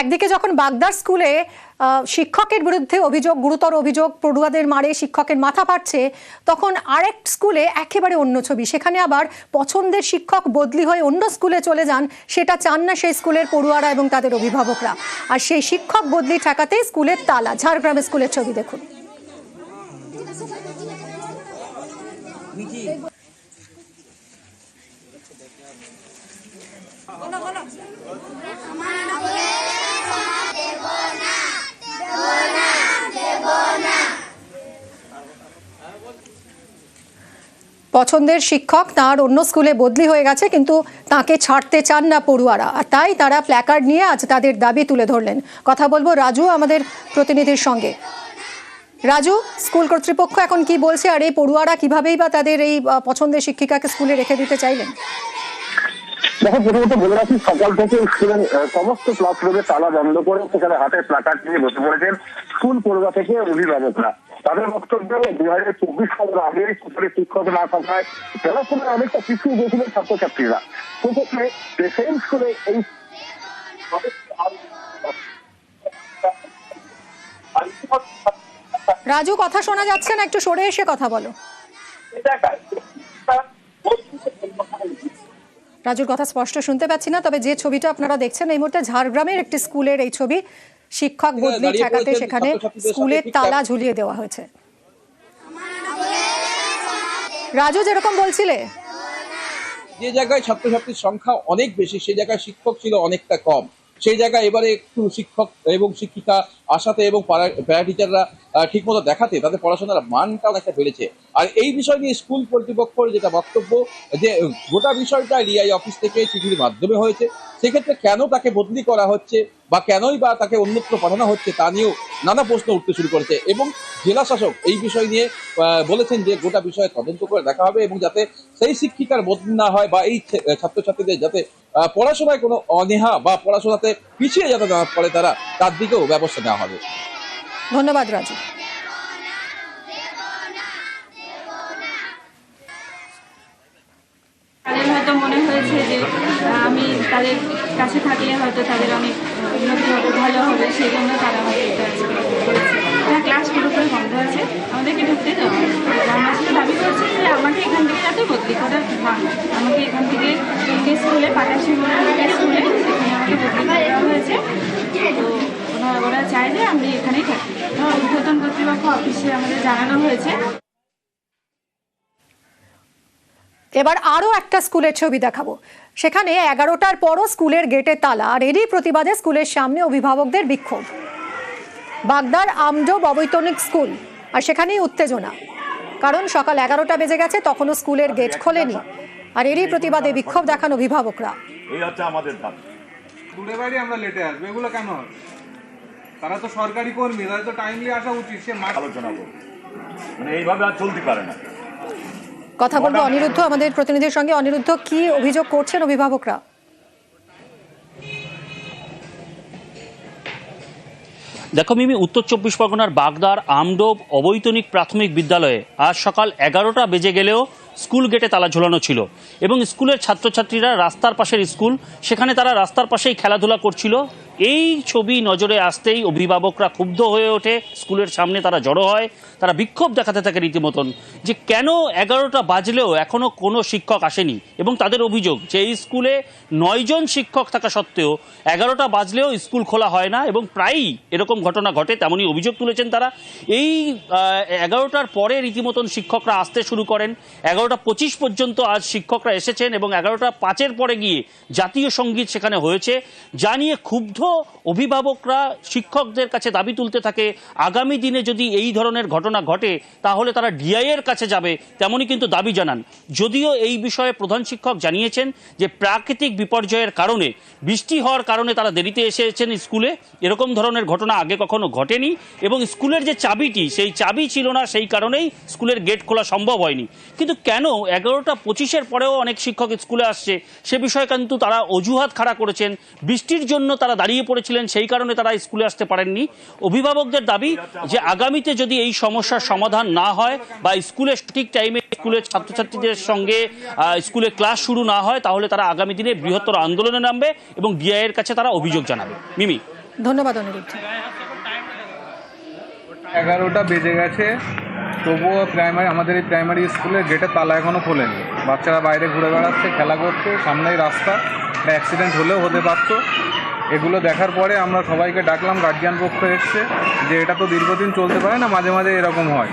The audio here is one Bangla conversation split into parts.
একদিকে যখন বাগদার স্কুলে শিক্ষকের বিরুদ্ধে অভিযোগ, গুরুতর অভিযোগ, পড়ুয়াদের মারে শিক্ষকের মাথা পাচ্ছে তখন আরেক স্কুলে একেবারে অন্য ছবি। সেখানে আবার পছন্দের শিক্ষক বদলি হয়ে অন্য স্কুলে চলে যান, সেটা চান না সেই স্কুলের পড়ুয়ারা এবং তাদের অভিভাবকরা। আর সেই শিক্ষক বদলি ঠেকাতেই স্কুলের তালা। ঝাড়গ্রাম স্কুলের ছবি দেখুন। পছন্দের শিক্ষক, তার অন্য স্কুলে বদলি হয়ে গেছে, কিন্তু তাকে ছাড়তে চান না পড়ুয়ারা। আর তাই তারা প্ল্যাকার্ড নিয়ে আজ তাদের দাবি তুলে ধরলেন। কথা বলব রাজু, আমাদের প্রতিনিধির সঙ্গে। রাজু, স্কুল কর্তৃপক্ষ এখন কি বলছে, আর এই পড়ুয়ারা কিভাবেই বা তাদের এই পছন্দের শিক্ষিকাকে স্কুলে রেখে দিতে চাইলেন? দেখো, প্রথমত বলে রাখি, সকাল থেকে স্কুলের সমস্ত ক্লাসরুমে তালা বন্ধ করে সেখানে হাতে প্লাকার্ড নিয়ে বসে পড়েছেন স্কুল পড়ুয়া থেকে অভিভাবকরা। তাদের বক্তব্য দু হাজার চব্বিশ সালের আগে স্কুলের শিক্ষক না থাকায় পড়াশোনায় অনেকটা পিছিয়ে গেছিলেন ছাত্রছাত্রীরা। সেক্ষেত্রে সেম স্কুলে এই রাজু, কথা শোনা যাচ্ছে না, একটু সরে এসে কথা বলো। রাজুর কথা স্পষ্ট শুনতে পাচ্ছি না, তবে যে ছবিটা আপনারা দেখছেন, এই মুহূর্তে ঝাড়গ্রামের একটি স্কুলের এই ছবি। শিক্ষক বদলি ঠেকাতে সেখানে স্কুলের তালা ঝুলিয়ে দেওয়া হয়েছে। রাজু যেরকম বলছিলে। যে জায়গায় ছাত্রছাত্রীর সংখ্যা অনেক বেশি সেই জায়গায় শিক্ষক ছিল অনেকটা কম। সেই জায়গায় এবারে একটু শিক্ষক এবং শিক্ষিকা আসাতে এবং প্যারা টিচাররা ঠিকমতো দেখাতে তাদের পড়াশোনার মানটা অনেকটা বেড়েছে। আর এই বিষয় নিয়ে স্কুল কর্তৃপক্ষের যেটা বক্তব্য যে গোটা বিষয়টা রিআই অফিস থেকে চিঠির মাধ্যমে হয়েছে। সেক্ষেত্রে কেন তাকে বদলি করা হচ্ছে বা কেনই বা তাকে অন্যত্র পাঠানো হচ্ছে তা নিয়েও নানা প্রশ্ন উঠতে শুরু করেছে। এবং জেলা শাসক এই বিষয় নিয়ে বলেছেন যে গোটা বিষয়ে তদন্ত করে দেখা হবে এবং যাতে সেই শিক্ষিকার বদলি না হয় বা এই ছাত্রছাত্রীদের যাতে পড়াশোনায় কোনো অনীহা বা পড়াশোনাতে পিছিয়ে যাতে না পড়ে তারা, তার দিকেও ব্যবস্থা নেওয়া হবে। ধন্যবাদ, রাজু তাদের হয়তো মনে হয়েছে যে আমি তাদের কাছে থাকলে হয়তো তাদের অনেক উন্নতি হবে, ভালো হবে, সেই জন্য তারা হয়তো এটা হ্যাঁ ক্লাস পুরোপুরি বন্ধ আছে আমাদেরকে ঢুকতে দেওয়া গ্রামবাসীরা দাবি করছে যে, আমাকে এখান থেকে যাতে বদলি করা না হয়। আমাকে এখান থেকে যে স্কুলে পাটাশি স্কুলে সেখানে আমাকে বদলি করে হয়েছে। তো ওরা- যে আমি এখানেই থাকি। উদ্বোধন কর্তৃপক্ষ অফিসে আমাদের জানানো হয়েছে। এবার আরও একটা স্কুলের ছবি দেখাবো। সেখানে এগারোটার পরও স্কুলের গেটে তালা আর এরই প্রতিবাদে স্কুলের সামনে অভিভাবকদের বিক্ষোভ। বাগদার আমডোব অবৈতনিক স্কুল আর সেখানেই উত্তেজনা। কারণ সকাল এগারোটা বেজে গেছে তখনও স্কুলের গেট খোলেনি। আর এরই প্রতিবাদে বিক্ষোভ দেখান অভিভাবকরা। এই হচ্ছে আমাদের দাবি। দূরে বাইরে আমরা লেটে আসব এগুলো কেন তারা তো সরকারি কর্মী তাদের তো টাইমলি আসা উচিত সে মাঠ আলোচনা করব। মানে এইভাবে আর চলতে পারে না। কথা বলব অনিরুদ্ধ আমাদের প্রতিনিধির সঙ্গে। অনিরুদ্ধ কি অভিযোগ করছেন অভিভাবকরা? দেখো মিমি উত্তর চব্বিশ পরগনার বাগদার আমডোব অবৈতনিক প্রাথমিক বিদ্যালয়ে আজ সকাল এগারোটা বেজে গেলেও স্কুল গেটে তালা ঝোলানো ছিল এবং স্কুলের ছাত্রছাত্রীরা রাস্তার পাশের স্কুল সেখানে তারা রাস্তার পাশেই খেলাধুলা করছিল। এই ছবি নজরে আসতেই অভিভাবকরা ক্ষুব্ধ হয়ে ওঠে। স্কুলের সামনে তারা জড়ো হয়। তারা বিক্ষোভ দেখাতে থাকে রীতিমতন যে কেন এগারোটা বাজলেও এখনও কোনো শিক্ষক আসেনি এবং তাদের অভিযোগ যে এই স্কুলে নয়জন শিক্ষক থাকা সত্ত্বেও এগারোটা বাজলেও স্কুল খোলা হয় না এবং প্রায়ই এরকম ঘটনা ঘটে, তেমনই অভিযোগ তুলেছেন তারা। এই এগারোটার পরে রীতিমতন শিক্ষকরা আসতে শুরু করেন। এগারোটা পঁচিশ পর্যন্ত আজ শিক্ষকরা এসেছেন এবং এগারোটা পাঁচের পরে গিয়ে জাতীয় সংগীত সেখানে হয়েছে। যা নিয়ে ক্ষুব্ধ অভিভাবকরা, শিক্ষকদের কাছে দাবি তুলতে থাকে, আগামী দিনে যদি এই ধরনের ঘটনা ঘটে, তাহলে তারা ডিআইয়ের কাছে যাবে তেমনই কিন্তু দাবি জানান। যদিও এই বিষয়ে প্রধান শিক্ষক জানিয়েছেন যে, প্রাকৃতিক বিপর্যয়ের কারণে, বৃষ্টি হওয়ার কারণে তারা দেরিতে এসেছেন স্কুলে। এরকম ধরনের ঘটনা আগে কখনো ঘটেনি এবং স্কুলের যে চাবিটি, সেই চাবি ছিল না, সেই কারণেই স্কুলের গেট খোলা সম্ভব হয়নি। কিন্তু কেন? এগারোটা পঁচিশের পরেও অনেক শিক্ষক স্কুলে আসছে। সে বিষয়ে কিন্তু তারা অজুহাত খাড়া করেছেন। বৃষ্টির জন্য তারা দাঁড়িয়ে পড়েছিলেন সেই কারণে তারা স্কুলে আসতে পারেননি। অভিভাবকদের দাবি যে আগামীতে যদি এই সমস্যার সমাধান না হয় বা স্কুলে ঠিক টাইমে স্কুলের ছাত্রছাত্রীদের সঙ্গে স্কুলে ক্লাস শুরু না হয় তাহলে তারা আগামী দিনে বৃহত্তর আন্দোলনে নামবে এবং ডিআইয়ের কাছে তারা অভিযোগ জানাবে। মিমি। ধন্যবাদ অনিরুদ্ধ। এগারোটা বেজে গেছে। তবুও প্রাইমারি আমাদের এই প্রাইমারি স্কুলের গেটের তালা এখনও খোলেনি। বাচ্চারা বাইরে ঘুরে বেড়াচ্ছে খেলা করছে সামনেই রাস্তা। একটা অ্যাক্সিডেন্ট হলেও হতে পারতো। এগুলো দেখার পরে আমরা সবাইকে ডাকলাম গার্জিয়ান পক্ষ এসছে যে এটা তো দীর্ঘদিন চলতে পারে না, মাঝে মাঝে এরকম হয়।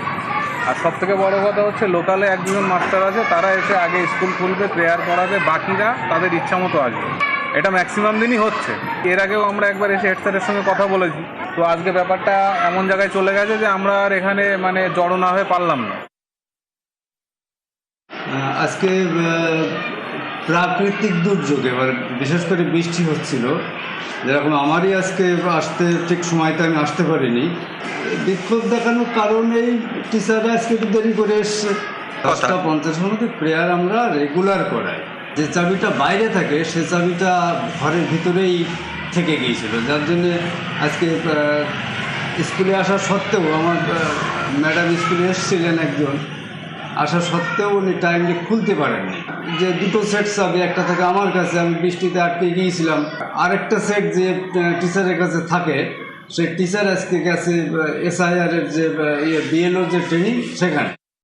আর সব থেকে বড়ো কথা হচ্ছে, লোকালে এক দুজন মাস্টার আছে, তারা এসে আগে স্কুল খুলবে প্রেয়ার করাবে, বাকিরা তাদের ইচ্ছা মতো আসবে। এটা ম্যাক্সিমাম দিনই হচ্ছে। এর আগেও আমরা একবার এসে হেড স্যারের সঙ্গে কথা বলেছি। তো আজকে ব্যাপারটা এমন জায়গায় চলে গেছে যে আমরা আর এখানে মানে জড়ো না হয়ে পারলাম না। আজকে প্রাকৃতিক দুর্যোগ, এবার বিশেষ করে বৃষ্টি হচ্ছিল যেরকম আমারই আজকে আসতে ঠিক সময়তে আমি আসতে পারিনি। বিক্ষোভ দেখানোর কারণেই টিচাররা আজকে একটু দেরি করে এসছে। দশটা পঞ্চাশ মধ্যে প্রেয়ার আমরা রেগুলার করাই। যে চাবিটা বাইরে থাকে সে চাবিটা ঘরের ভিতরেই থেকে গিয়েছিল। যার জন্যে আজকে স্কুলে আসা সত্ত্বেও আমার ম্যাডাম স্কুলে এসেছিলেন একজন। আসা সত্ত্বেও উনি টাইমলি খুলতে পারেননি। যে দুটো সেট চাবি, একটা থাকে আমার কাছে, আমি বৃষ্টিতে আটকে গিয়েছিলাম। আরেকটা সেট যে টিচারের কাছে থাকে, সেই টিচার আজকে গেছে এসআইআরের যে ইয়ে বিএলও যে ট্রেনিং সেখানে।